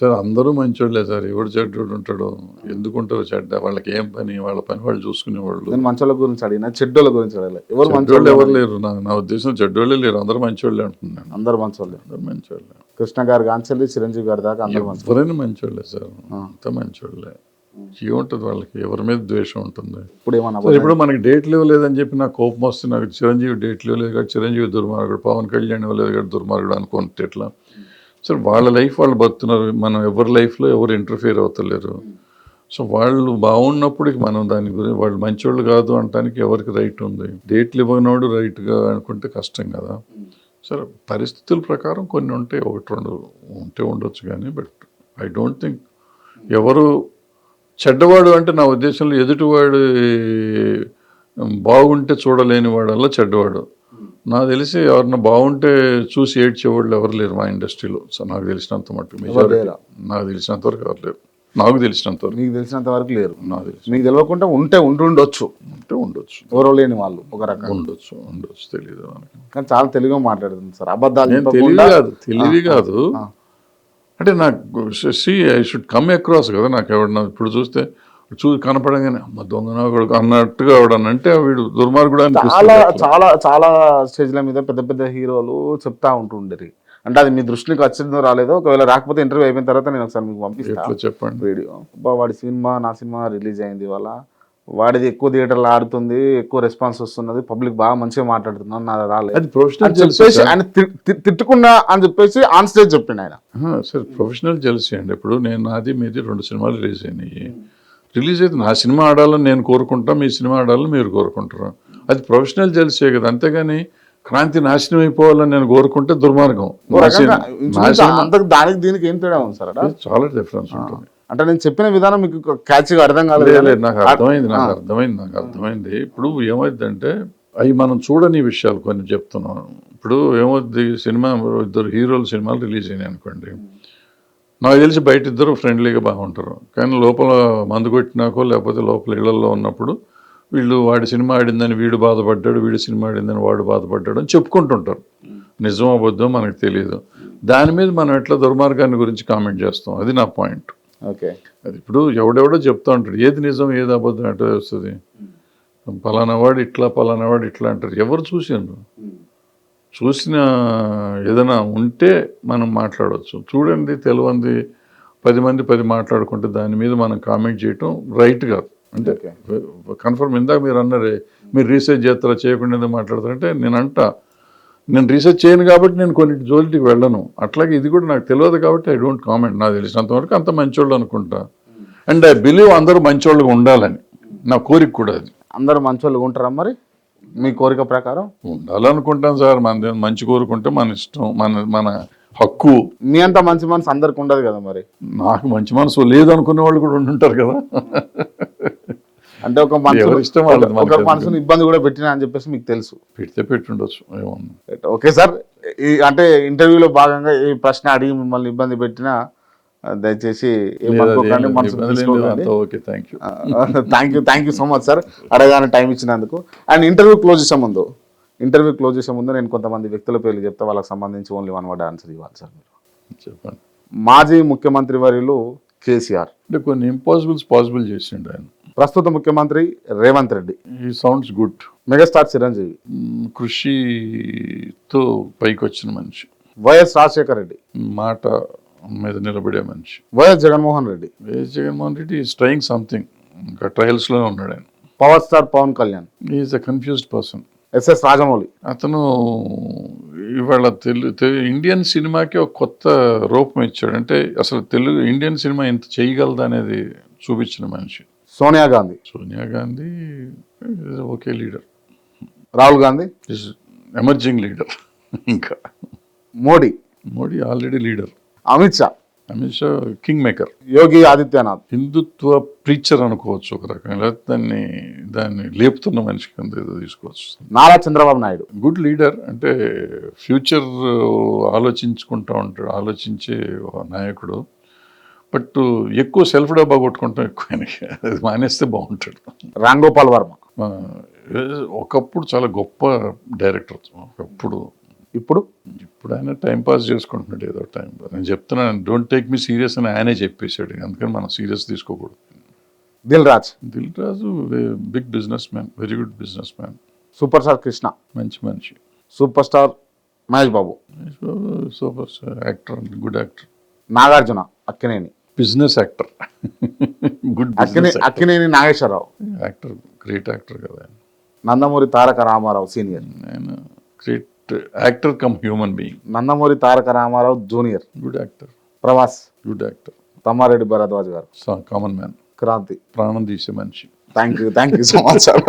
Sir అందరూ మంచోళ్ళే sir. ఎవడు చెడ్డోడు ఉంటాడు ఎందుకుంటారు చెడ్డ. వాళ్ళకి ఏం పని వాళ్ళ పని వాళ్ళు చూసుకునేవాళ్ళు. నేను మంచోళ్ళ గురించి అడిగినా చెడ్డోళ్ళ గురించి అడగలే. ఎవరు మంచోళ్ళు ఎవరు లేరు. నా నా ఉద్దేశం చెడ్డోళ్ళే లేరు. అందరూ మంచోళ్ళే అంటున్నాను అందరు మంచోళ్ళే. అందరూ మంచోళ్ళే. కృష్ణ గారి కాంచెల్లి చిరంజీవి గారి దాకా అందరు ఎవరైనా మంచోళ్ళే సార్. అంత మంచోళ్ళే. ఏముంటుంది వాళ్ళకి? ఎవరి మీద ద్వేషం ఉంటుంది? ఇప్పుడు ఏమన్నా ఇప్పుడు మనకి డేట్లు ఇవ్వలేదని చెప్పి నాకు కోపం వస్తుంది. నాకు చిరంజీవి డేట్లు ఇవ్వలేదు కాబట్టి చిరంజీవి దుర్మార్గుడు పవన్ కళ్యాణ్ ఇవ్వలేదు కాబట్టి దుర్మార్గుడు అనుకుంటే ఎట్లా? సార్ వాళ్ళ లైఫ్ వాళ్ళు బతున్నారు. మనం ఎవరి లైఫ్లో ఎవరు ఇంటర్ఫియర్ అవుతలేరు సో వాళ్ళు బాగున్నప్పటికి మనం దాని గురించి వాళ్ళు మంచోళ్ళు కాదు అనటానికి ఎవరికి రైట్ ఉంది. డేట్లు ఇవ్వనోడు రైట్గా అనుకుంటే కష్టం కదా. సరే పరిస్థితుల ప్రకారం కొన్ని ఉంటాయి ఒకటి రెండు ఉంటే ఉండొచ్చు కానీ బట్ ఐ డోంట్ థింక్ ఎవరు చెడ్డవాడు అంటే నా ఉద్దేశంలో ఎదుటివాడు బాగుంటే చూడలేని వాడల్లా చెడ్డవాడు. నాకు తెలిసి ఎవరన్నా బాగుంటే చూసి ఏడ్చేవాళ్ళు ఎవరు లేరు మా ఇండస్ట్రీలో. సో నాకు తెలిసినంత మెజారిటీ లేరా? నాకు తెలిసినంత వరకు ఎవరు లేరు. నాకు తెలిసినంత వరకు. మీకు తెలిసినంత వరకు లేరు. నాకు తెలిసి మీకు తెలియకుండా ఉంటే ఉంటుండొచ్చు ఉంటే ఉండొచ్చు. ఎవరో లేని వాళ్ళు ఒక రకంగా. ఉండొచ్చు ఉండొచ్చు తెలియదు కానీ చాలా తెలుగుగా మాట్లాడుతుంది సార్. అబద్ధాలు నేను తెలివి చెప్పకుండా కాదు తెలివి కాదు. అంటే నాకు see I should come across కదా నాకు ఎవడన్నా ఇప్పుడు చూస్తే చూ కనపడంగానే అమ్మ దొంగన కొడుకు అన్నట్టుగా ఎవడన్నా అంటే వీడు దుర్మార్గుడు చాలా చాలా చాలా స్టేజ్ల మీద పెద్ద పెద్ద హీరోలు చెప్తా ఉంటుండేది. అంటే అది మీ దృష్టికి వచ్చిందో రాలేదో ఒకవేళ రాకపోతే ఇంటర్వ్యూ అయిపోయిన తర్వాత నేను ఒకసారి మీకు పంపిస్తాను చెప్పండి? వీడియో. వాడి సినిమా నా సినిమా రిలీజ్ అయింది వాళ్ళ వాడిది ఎక్కువ థియేటర్లు ఆడుతుంది ఎక్కువ రెస్పాన్స్ వస్తున్నది పబ్లిక్ బాగా మంచిగా మాట్లాడుతున్నాను నా రాలేదు. అది ప్రొఫెషనల్ అని చెప్పేసి ఆయన తిట్టుకున్నా అని చెప్పేసి ఆన్ స్టేజ్ చెప్పిండు ఆయన. సార్ ప్రొఫెషనల్ జెల్సీ అండి. ఇప్పుడు నేను నాది మీది రెండు సినిమాలు రిలీజ్ అయినాయి. రిలీజ్ అయితే నా సినిమా ఆడాలని నేను కోరుకుంటా మీ సినిమా ఆడాలని మీరు కోరుకుంటారు. అది ప్రొఫెషనల్ జెల్సీ కదా. అంతేగాని క్రాంతి నాశనం అయిపోవాలని నేను కోరుకుంటే దుర్మార్గం. దానికి దీనికి ఏం తేడా ఉంది సార్? చాలా డిఫరెన్స్ ఉంటుంది. అంటే నేను చెప్పిన విధానం మీకు క్యాచ్గా అర్థం కాలేదు నాకు అర్థమైంది నాకు అర్థమైంది నాకు అర్థమైంది. ఇప్పుడు ఏమైందంటే అవి మనం చూడని విషయాలు కొన్ని చెప్తున్నాం. ఇప్పుడు ఏమవుద్ది సినిమా ఇద్దరు హీరోలు సినిమాలు రిలీజ్ అయినాయి అనుకోండి. నాకు తెలిసి బయట ఇద్దరు ఫ్రెండ్లీగా బాగుంటారు. కానీ లోపల మందు కొట్టినాకో లేకపోతే లోపల ఇళ్ళలో ఉన్నప్పుడు వీళ్ళు వాడి సినిమా ఆడిందని వీడు బాధపడ్డాడు వీడి సినిమా ఆడిందని వాడు బాధపడ్డాడు అని చెప్పుకుంటుంటారు. నిజం అబద్ధం మనకు తెలియదు దాని మీద మనం ఎట్లా దుర్మార్గాన్ని గురించి కామెంట్ చేస్తాం? అది నా పాయింట్. ఓకే. అది ఇప్పుడు ఎవడెవడో చెప్తా ఉంటాడు. ఏది నిజం ఏది అబద్ధం అంటే వస్తుంది? పలానా వాడు ఇట్లా పలానా వాడు ఇట్లా అంటారు. ఎవరు చూసిండ్రు చూసిన ఏదైనా ఉంటే మనం మాట్లాడవచ్చు చూడండి తెలియంది పది మంది పది మాట్లాడుకుంటే దాని మీద మనం కామెంట్ చేయటం రైట్ కాదు. అంటే కన్ఫర్మ్ ఇందాక మీరు అన్నారే మీరు రీసెర్చ్ చేస్తారా చేయకుండా మాట్లాడతారంటే నేను అంటా నేను రీసెర్చ్ చేయను కాబట్టి నేను కొన్ని జోలికి వెళ్ళను. అట్లాగే ఇది కూడా నాకు తెలియదు కాబట్టి ఐ డోంట్ కామెంట్. నాకు తెలిసినంత వరకు అంత మంచోళ్ళు అనుకుంటా. అండ్ ఐ బిలీవ్ అందరూ మంచోళ్ళుగా ఉండాలని. నా కోరిక కూడా అది. అందరు మంచోళ్ళు ఉంటారా మరి? మీ కోరిక ప్రకారం? ఉండాలనుకుంటాం సార్. మన మంచి కోరుకుంటే మన ఇష్టం మన మన హక్కు. మీ అంత మంచి మనసు అందరికి ఉండదు కదా మరి? నాకు మంచి మనసు లేదనుకునే వాళ్ళు కూడా ఉంటుంటారు కదా. అంటే ఒక మనసు ఒక? మనసుని ఇబ్బంది కూడా పెట్టినా అని చెప్పేసి మీకు తెలుసు. పెడితే పెట్టుండొచ్చు. Okay sir. అంటే ఇంటర్వ్యూలో భాగంగా ఈ ప్రశ్న అడిగి మిమ్మల్ని ఇబ్బంది పెట్టినా దయచేసి thank you thank you so much sir అడగానే time ఇచ్చినందుకు. అండ్ ఇంటర్వ్యూ క్లోజ్ చేసే ముందు ఇంటర్వ్యూ క్లోజ్ చేసే ముందు నేను కొంతమంది వ్యక్తుల పేర్లు చెప్తే వాళ్ళకి సంబంధించి ఓన్లీ వన్ వర్డ్ ఆన్సర్ ఇవ్వాలి సార్ మీరు చెప్పండి. మాజీ ముఖ్యమంత్రి వర్యులు కేసీఆర్. అంటే కొన్ని ఇంపాసిబుల్స్ పాసిబుల్ చేసిండు ఆయన. ప్రస్తుత ముఖ్యమంత్రి రేవంత్ రెడ్డి. ఈ సౌండ్స్ గుడ్ మెగాస్టార్ చిరంజీవి. కృషితో పైకి వచ్చిన మనిషి. వైఎస్ రాజశేఖర రెడ్డి. మాట మీద నిలబడే మనిషి. YS Jaganmohan Reddy. YS Jaganmohan Reddy is trying something ఇంకా ట్రయల్స్లోనే ఉన్నాడు ఆయన. Power star Pawan Kalyan. Is a confused person SS Rajamouli. అతను ఇవాళ తెలు తెలు ఇండియన్ సినిమాకి ఒక కొత్త రూపం ఇచ్చాడు. అంటే అసలు తెలుగు ఇండియన్ సినిమా ఎంత చేయగలదు అనేది చూపించిన మనిషి. Sonia Gandhi. Sonia Gandhi okay leader Rahul Gandhi. Emerging leader ఇంకా. Modi. Modi already leader Amit Shah. Amit Shah king maker Yogi Adityanath. Hindutva preacher అనుకోవచ్చు ఒక రకంగా. లేకపోతే దాన్ని దాన్ని లేపుతున్న మనిషి కింద ఏదో తీసుకోవచ్చు. నారా చంద్రబాబు నాయుడు. గుడ్ లీడర్ అంటే ఫ్యూచర్ ఆలోచించుకుంటూ ఉంటాడు ఆలోచించే నాయకుడు. బట్ ఎక్కువ సెల్ఫ్ డబ్బా కొట్టుకుంటాం ఎక్కువ ఆయనకి. అది మానేస్తే బాగుంటాడు. రామ్ గోపాల్ వర్మ ఒకప్పుడు చాలా గొప్ప డైరెక్టర్ ఒకప్పుడు ఇప్పుడు ఇప్పుడు ఆయన టైం పాస్ చేసుకుంటున్నాడు ఏదో టైం పాస్ నేను చెప్తున్నాను డోంట్ టేక్ మీ సీరియస్ అని ఆయనే చెప్పేశాడు. అందుకని మనం సీరియస్ తీసుకోకూడదు. Dil Raj. Dil Raju big business man very good business man. Super star Krishna. మంచి మనిషి. Super star Mahesh Babu. Super actor good actor. Nagarjuna Akkineni. Business actor. Good Akkineni Nageswara Rao. Actor great actor కదా. Nandamuri Taraka Rama Rao senior. ఆయన great actor cum human being. Nandamuri Taraka Rama Rao junior. Good actor Prabhas. Good actor Tammareddy Bharadwaj గారు. Common man Kranthi. ప్రాణం తీసే మనిషి. Thank you thank you so much sir